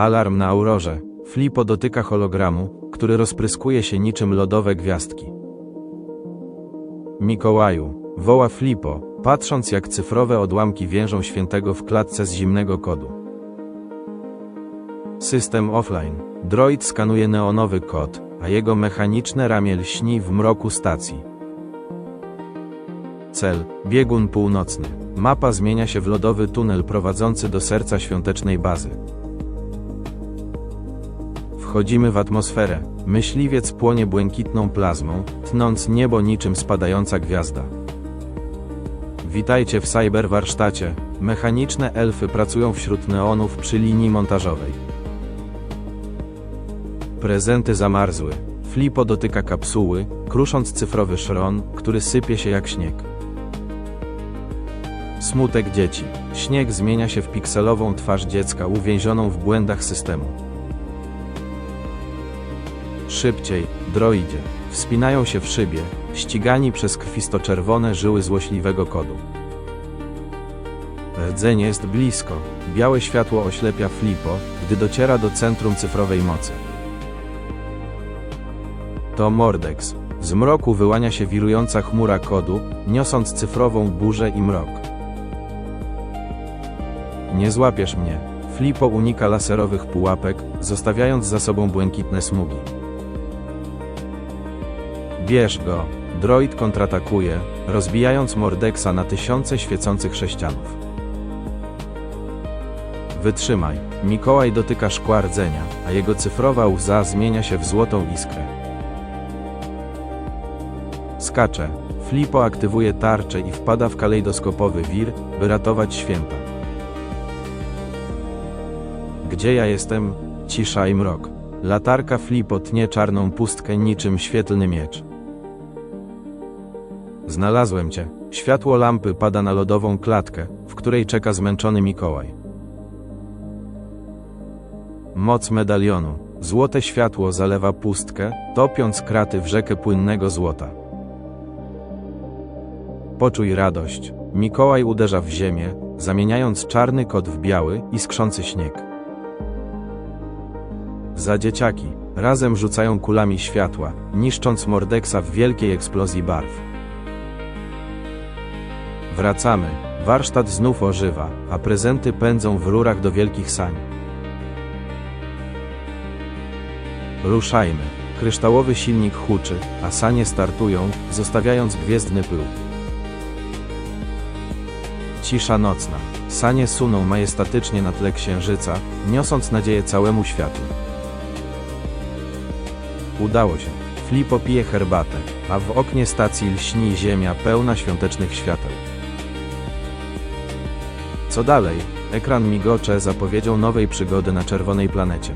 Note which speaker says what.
Speaker 1: Alarm na aurorze. Flipo dotyka hologramu, który rozpryskuje się niczym lodowe gwiazdki. Mikołaju, woła Flipo, patrząc jak cyfrowe odłamki więżą świętego w klatce z zimnego kodu. System offline. Droid skanuje neonowy kod, a jego mechaniczne ramię lśni w mroku stacji. Cel: biegun północny. Mapa zmienia się w lodowy tunel prowadzący do serca świątecznej bazy. Wchodzimy w atmosferę. Myśliwiec płonie błękitną plazmą, tnąc niebo niczym spadająca gwiazda. Witajcie w cyberwarsztacie. Mechaniczne elfy pracują wśród neonów przy linii montażowej. Prezenty zamarzły. Flipo dotyka kapsuły, krusząc cyfrowy szron, który sypie się jak śnieg. Smutek dzieci. Śnieg zmienia się w pikselową twarz dziecka uwięzioną w błędach systemu. Szybciej, droidzie. Wspinają się w szybie, ścigani przez krwisto-czerwone żyły złośliwego kodu. Rdzenie jest blisko. Białe światło oślepia Flipo, gdy dociera do centrum cyfrowej mocy. To Mordex. Z mroku wyłania się wirująca chmura kodu, niosąc cyfrową burzę i mrok. Nie złapiesz mnie. Flipo unika laserowych pułapek, zostawiając za sobą błękitne smugi. Bierz go. Droid kontratakuje, rozbijając Mordexa na tysiące świecących sześcianów. Wytrzymaj. Mikołaj dotyka szkła rdzenia, a jego cyfrowa łza zmienia się w złotą iskrę. Skacze. Flipo aktywuje tarczę i wpada w kalejdoskopowy wir, by ratować święta. Gdzie ja jestem? Cisza i mrok. Latarka Flipo tnie czarną pustkę niczym świetlny miecz. Znalazłem cię. Światło lampy pada na lodową klatkę, w której czeka zmęczony Mikołaj. Moc medalionu. Złote światło zalewa pustkę, topiąc kraty w rzekę płynnego złota. Poczuj radość. Mikołaj uderza w ziemię, zamieniając czarny kot w biały, iskrzący śnieg. Za dzieciaki. Razem rzucają kulami światła, niszcząc Mordeksa w wielkiej eksplozji barw. Wracamy. Warsztat znów ożywa, a prezenty pędzą w rurach do wielkich sań. Ruszajmy. Kryształowy silnik huczy, a sanie startują, zostawiając gwiezdny pył. Cisza nocna. Sanie suną majestatycznie na tle księżyca, niosąc nadzieję całemu światu. Udało się. Flipo pije herbatę, a w oknie stacji lśni ziemia pełna świątecznych świateł. Co dalej? Ekran migocze zapowiedzią nowej przygody na czerwonej planecie.